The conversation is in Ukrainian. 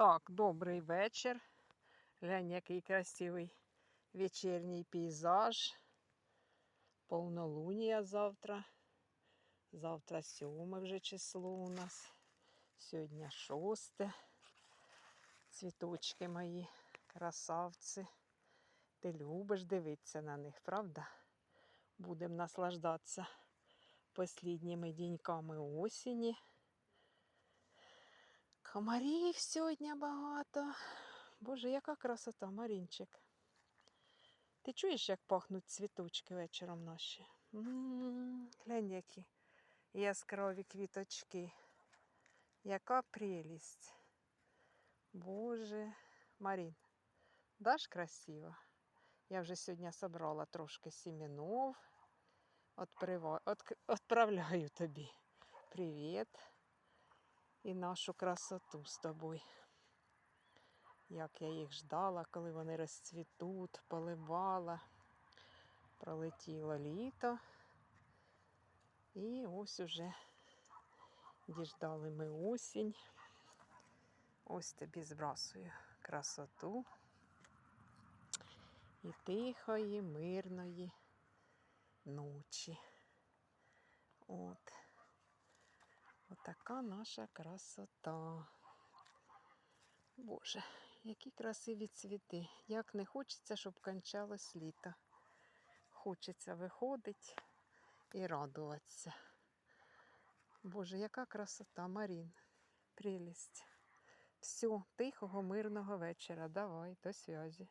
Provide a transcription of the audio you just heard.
Так, добрий вечір. Глянь, який красивий вечірній пейзаж. Повнолунія завтра. Завтра сьоме вже число у нас. Сьогодні шосте. Цвіточки мої, красавці. Ти любиш дивитися на них, правда? Будемо наслаждатися послідніми діньками осені. Комарів сьогодні багато. Боже, яка красота, Марінчик. Ти чуєш, як пахнуть цвіточки вечором наші? М, Глянь, які яскраві квіточки. Яка прелість. Боже, Марін, даш красиво? Я вже сьогодні собрала трошки сімінов. Отправляю тобі. Привіт. І нашу красоту з тобою. Як я їх ждала, коли вони розцвітуть, поливала. Пролетіло літо. І ось уже діждали ми осінь. Ось тобі збрасую красоту. І тихої, мирної ночі. От. Отака наша красота. Боже, які красиві цвіти. Як не хочеться, щоб кончалось літо. Хочеться виходити і радуватися. Боже, яка красота, Марін. Прелість. Все, тихого, мирного вечора. Давай, до зв'язі.